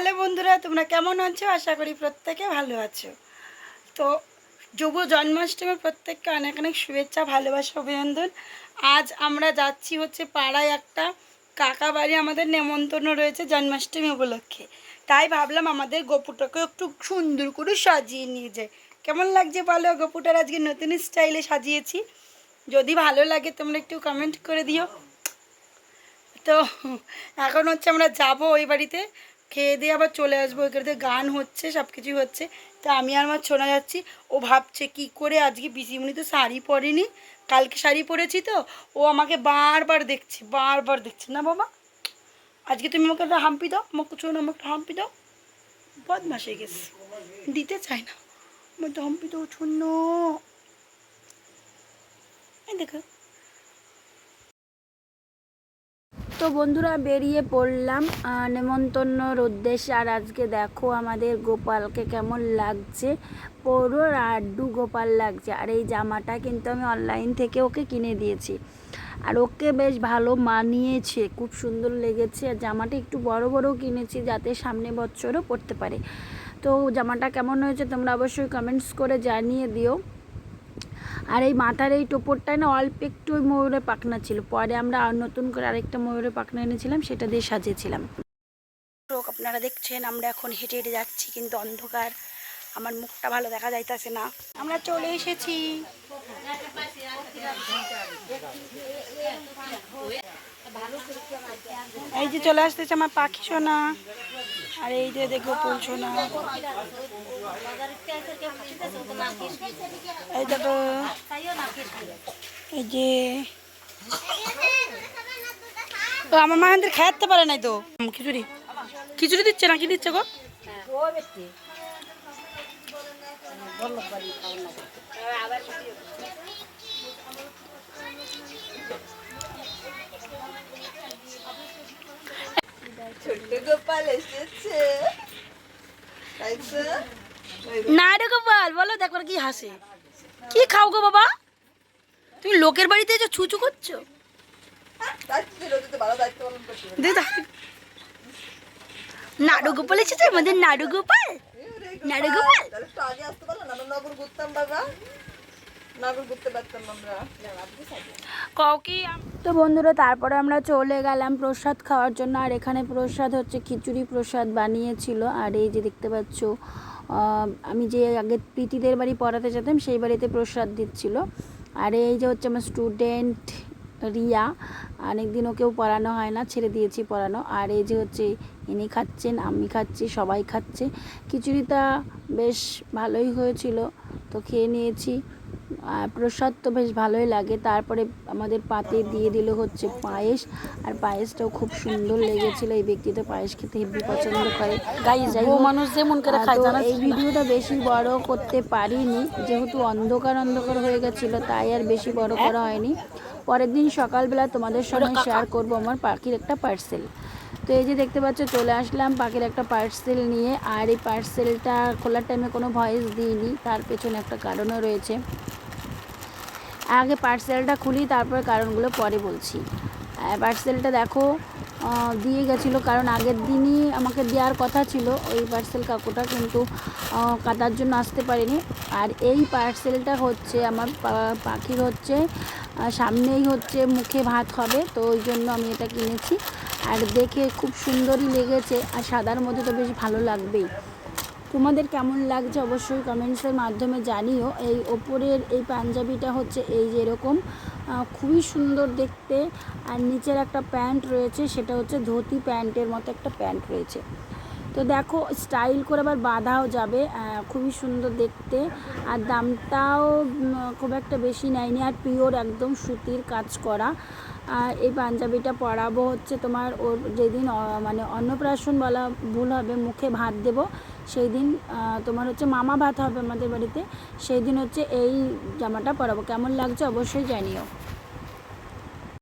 Hello বন্ধুরা, তোমরা কেমন আছো? আশা করি প্রত্যেকে ভালো আছো। তো যুব জন্মাষ্টমীর প্রত্যেককে অনেক অনেক শুভেচ্ছা, ভালোবাসা, অভিনন্দন। আজ আমরা যাচ্ছি হচ্ছে পাড়ায় একটা কাকা বাড়ি। আমাদের নেমন্তন্ন রয়েছে জন্মাষ্টমী উপলক্ষে। তাই ভাবলাম আমাদের গোপুটাকে একটু সুন্দর করে সাজিয়ে নিয়ে যায় কেমন লাগছে বলো? গোপুটার আজকে নতুন স্টাইলে সাজিয়েছি। যদি ভালো লাগে তোমরা একটু কমেন্ট করে দিও। তো এখন হচ্ছে আমরা যাব ওই বাড়িতে। খেয়ে দিয়ে আবার চলে আসব ওই ওইখানে গান হচ্ছে সব কিছুই হচ্ছে। তো আমি আর আমার শোনা যাচ্ছি, ও ভাবছে কি করে আজকে পিসিমণি তো শাড়ি পরেনি, কালকে শাড়ি পরেছি তো, ও আমাকে বারবার দেখছে বারবার দেখছে। না বাবা, আজকে তুমি আমাকে একটা হাম্পি দাও, আমাকে শোনো আমাকে একটা হাম্পি দাও। বদমাস হয়ে গেছে, দিতে চায় না। আমার তো হাম্পি দাও শূন্য। দেখো তো বন্ধুরা বেরিয়ে পড়লাম নেমন্তন্নর উদ্দেশ্যে। আর আজকে দেখো আমাদের গোপালকে কেমন লাগছে পুরো রাড্ডু গোপাল লাগছে। আর এই জামাটা কিন্তু আমি অনলাইন থেকে ওকে কিনে দিয়েছি। আর ওকে বেশ ভালো মানিয়েছে, খুব সুন্দর লেগেছে। আর জামাটা একটু বড় বড় কিনেছি যাতে সামনে বছরও পরতে পারে। তো জামাটা কেমন হয়েছে তোমরা অবশ্যই কমেন্টস করে জানিয়ে দিও। আর এই মাথার এই টোপরটায় না অল্প একটু ময়ূরের পাখনা ছিল। পরে আমরা আর নতুন করে আরেকটা ময়ূরের পাখনা এনেছিলাম, সেটা দিয়ে সাজিয়েছিলাম। আপনারা দেখছেন, আমরা এখন হেঁটে হেঁটে যাচ্ছি, কিন্তু অন্ধকার। আমার মুখটা ভালো দেখা যাইতেছে না। আমরা চলে এসেছি। এই যে চলে আসতেছে আমার পাখি সোনা। আর এই যে দেখো ফুল সোনা। এই দেখো, এই যে। তো আমার মায়ের খাইতে পারে নাই তো। খিচুড়ি। খিচুড়ি দিচ্ছে না, কি দিচ্ছে গো? ছোট্ট গোপাল এসেছে তাইতো? না রে গোপাল বলো দেখো কি হাসে কি খাও গো বাবা তুমি লোকের বাড়িতে এসে ছুচু করছ দাও। নাড়ু গোপাল এসেছে আমাদের নাড়ু গোপাল নাড়ু গোপাল, আগে আসতে পারল না? নগর ঘুরতাম বাবা। নগর ঘুরতে পারতাম আমরা। কও কি তো বন্ধুরা তারপরে আমরা চলে গেলাম প্রসাদ খাওয়ার জন্য। আর এখানে প্রসাদ হচ্ছে খিচুড়ি প্রসাদ বানিয়েছিল। আর এই যে দেখতে পাচ্ছ আমি যে আগে প্রীতিদের বাড়ি পড়াতে যেতাম সেই বাড়িতে প্রসাদ দিচ্ছিল। আর এই যে হচ্ছে আমার স্টুডেন্ট রিয়া অনেকদিন ওকেও পড়ানো হয় না ছেড়ে দিয়েছি পড়ানো। আর এই যে হচ্ছে ইনি খাচ্ছেন আমি খাচ্ছি সবাই খাচ্ছে। খিচুড়িটা বেশ ভালোই হয়েছিল। তো খেয়ে নিয়েছি। প্রসাদ তো বেশ ভালোই লাগে। তারপরে আমাদের পাতে দিয়ে দিল হচ্ছে পায়েস। আর পায়েসটাও খুব সুন্দর লেগেছিল। এই ব্যক্তি তো পায়েস খেতে হেব্বি পছন্দ করে। গাইস যাই মানুষ যেমন করে খায় এই ভিডিওটা বেশি বড় করতে পারিনি। যেহেতু অন্ধকার অন্ধকার হয়ে গেছিল তাই আর বেশি বড় করা হয়নি। পরের দিন সকালবেলা তোমাদের সঙ্গে শেয়ার করব আমার পাখির একটা পার্সেল তো এই যে দেখতে পাচ্ছ চলে আসলাম পাখির একটা পার্সেল নিয়ে। আর এই পার্সেলটা খোলার টাইমে কোনো ভয়েস দিইনি। তার পেছনে একটা কারণও রয়েছে। আগে পার্সেলটা খুলি, তারপর কারণগুলো পরে বলছি। পার্সেলটা দেখো দিয়ে গেছিল, কারণ আগের দিনই আমাকে দেওয়ার কথা ছিল, ওই পার্সেল কাকুটা, কিন্তু কাটার জন্য আসতে পারিনি। আর এই পার্সেলটা হচ্ছে, আমার পাখির হচ্ছে সামনেই হচ্ছে মুখে ভাত হবে, তো ওই জন্য আমি এটা কিনেছি। আর দেখে খুব সুন্দরই লেগেছে, আর সাদার মধ্যে তো বেশ ভালো লাগবেই। তোমাদের কেমন লাগছে অবশ্যই কমেন্টসের মাধ্যমে জানিও। এই ওপরের এই পাঞ্জাবিটা হচ্ছে এই যে এরকম খুবই সুন্দর দেখতে। আর নিচের একটা প্যান্ট রয়েছে, সেটা হচ্ছে ধুতি প্যান্টের মতো একটা প্যান্ট রয়েছে। তো দেখো স্টাইল করে আবার বাঁধাও যাবে খুবই সুন্দর দেখতে। আর দামটাও খুব একটা বেশি নেয়নি, আর পিওর একদম সুতির কাজ করা। আর এই পাঞ্জাবিটা পরাবো হচ্ছে তোমার, ওর যেদিন মানে অন্নপ্রাশন বলা ভুল হবে, মুখে ভাত দেব সেই দিন তোমার হচ্ছে মামা ভাত হবে আমাদের বাড়িতে সেই দিন হচ্ছে এই জামাটা পরাবো। কেমন লাগছে অবশ্যই জানিও।